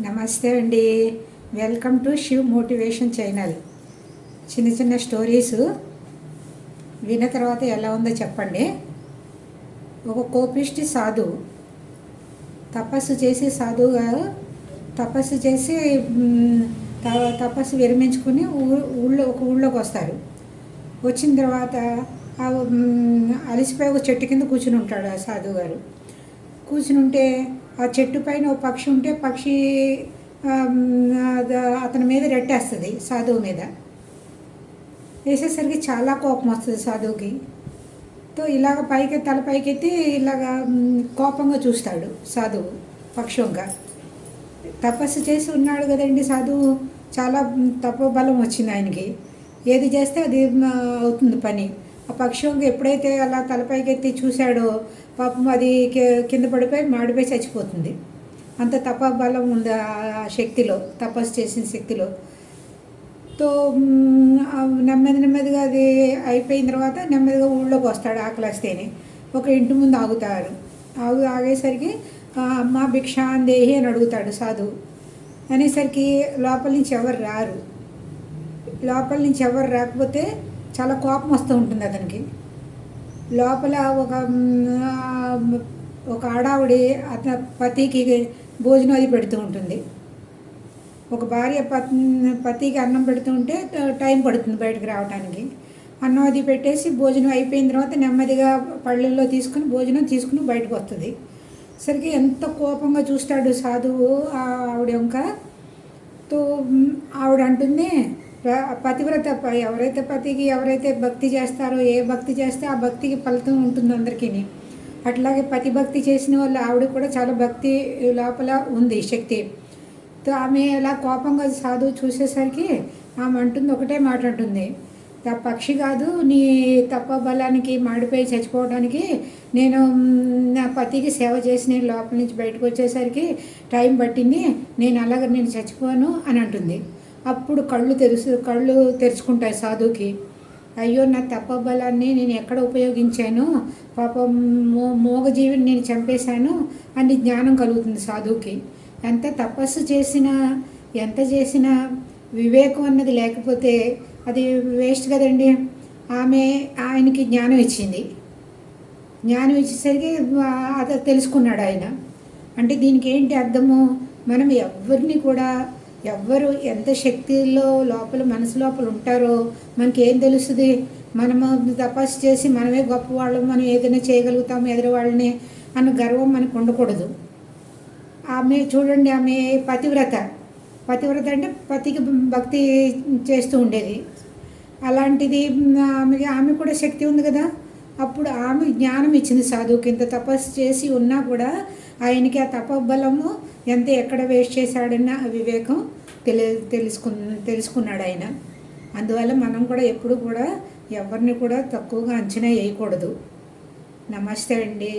నమస్తే అండి. Welcome to Shiv motivation channel చిన్న చిన్న స్టోరీస్ విన్న తర్వాత ఎలా ఉందో చెప్పండి. ఒక కోపిష్టి సాధు తపస్సు చేసి సాధువుగా తపస్సు చేసి తపస్సు విరమించుకుని ఊ- ఊళ్ళో ఒక ఊళ్ళోకి వస్తారు. వచ్చిన తర్వాత ఆ అలసిపోయి ఒక చెట్టు కింద కూర్చుని ఉంటాడు ఆ సాధువు గారు. కూర్చుని ఉంటే ఆ చెట్టు పైన ఒక పక్షి ఉంటే పక్షి అతని మీద రెట్టేస్తుంది సాధువు మీద. వేసేసరికి చాలా కోపం వస్తుంది సాధువుకి. తో ఇలాగ పైకి తల పైకెత్తి ఇలాగ కోపంగా చూస్తాడు సాధువు పక్షంగా తపస్సు చేసి ఉన్నాడు కదండి సాధువు చాలా మ్, వచ్చింది ఆయనకి. ఏది చేస్తే అది అవుతుంది పని. ఆ పక్షంగా ఎప్పుడైతే అలా తలపైకెత్తి చూశాడో పాపం అది కింద పడిపోయి మాడిపోయి చచ్చిపోతుంది. అంత తప బలం ఉంది ఆ శక్తిలో తపస్సు చేసిన శక్తిలో. తో నెమ్మది నెమ్మదిగా అది అయిపోయిన తర్వాత నెమ్మదిగా ఊళ్ళోకి వస్తాడు ఆకలిస్తేనే ఒక ఇంటి ముందు ఆగుతారు ఆగు ఆగేసరికి "ఆ, అమ్మ భిక్షాందేహి అని అడుగుతాడు సాధువు. అనేసరికి లోపల నుంచి ఎవరు రారు? లోపల నుంచి ఎవరు రాకపోతే చాలా కోపం వస్తూ ఉంటుంది అతనికి. లోపల ఒక ఒక ఆడావిడి అతని పతికి భోజనం అది పెడుతూ ఉంటుంది. ఒక భార్య పత్ పతికి అన్నం పెడుతూ ఉంటే టైం పడుతుంది బయటకు రావడానికి అన్నం అది పెట్టేసి భోజనం అయిపోయిన తర్వాత నెమ్మదిగా పళ్ళల్లో తీసుకుని భోజనం తీసుకుని బయటకు వస్తుంది. సరికి ఎంత కోపంగా చూస్తాడు సాధువు ఆ ఆవిడ ఇంకా తో ఆవిడ అంటుంది పతివ్రత ఎవరైతే పతికి ఎవరైతే భక్తి చేస్తారో ఏ భక్తి చేస్తే ఆ భక్తికి ఫలితం ఉంటుంది అందరికీ అట్లాగే పతి భక్తి చేసిన వాళ్ళు ఆవిడ కూడా చాలా భక్తి లోపల ఉంది శక్తి. తో ఆమె ఎలా కోపంగా సాధువు చూసేసరికి ఆమె అంటుంది ఒకటే మాట అంటుంది. ఆ పక్షి కాదు నీ తప్ప బలానికి మాడిపోయి చచ్చిపోవడానికి నేను నా పతికి సేవ చేసి నేను లోపల నుంచి బయటకు వచ్చేసరికి టైం పట్టింది నేను అలాగ నేను చచ్చిపోను అని అంటుంది. అప్పుడు కళ్ళు తెరుసు కళ్ళు తెరుచుకుంటాయి సాధువుకి అయ్యో నా తప్ప బలాన్ని నేను ఎక్కడ ఉపయోగించాను? పాపం మో మోగజీవిని నేను చంపేశాను అని జ్ఞానం కలుగుతుంది సాధువుకి ఎంత తపస్సు చేసినా ఎంత చేసినా వివేకం అన్నది లేకపోతే అది వేస్ట్ కదండి. ఆమె ఆయనకి జ్ఞానం ఇచ్చింది. జ్ఞానం ఇచ్చేసరికి అది తెలుసుకున్నాడు ఆయన. అంటే దీనికి ఏంటి అర్థము? మనం ఎవరిని కూడా ఎవ్వరు ఎంత శక్తిలో లోపల మనసు లోపల ఉంటారో మనకి ఏం తెలుస్తుంది? మనము తపస్సు చేసి మనమే గొప్పవాళ్ళం మనం ఏదైనా చేయగలుగుతాం ఎదురువాళ్ళని అన్న గర్వం మనకు ఉండకూడదు. ఆమె చూడండి ఆమె పతివ్రత. పతివ్రత అంటే పతికి భక్తి చేస్తూ ఉండేది. అలాంటిది ఆమె ఆమె కూడా శక్తి ఉంది కదా? అప్పుడు ఆమె జ్ఞానం ఇచ్చింది సాధువుకి. ఇంత తపస్సు చేసి ఉన్నా కూడా ఆయనకి ఆ తపబలము ఎంత ఎక్కడ వేస్ట్ చేశాడన్న ఆ వివేకం తెలి తెలుసుకు తెలుసుకున్నాడు ఆయన. అందువల్ల మనం కూడా ఎప్పుడు కూడా ఎవరిని కూడా తక్కువగా అంచనా వేయకూడదు. నమస్తే అండి.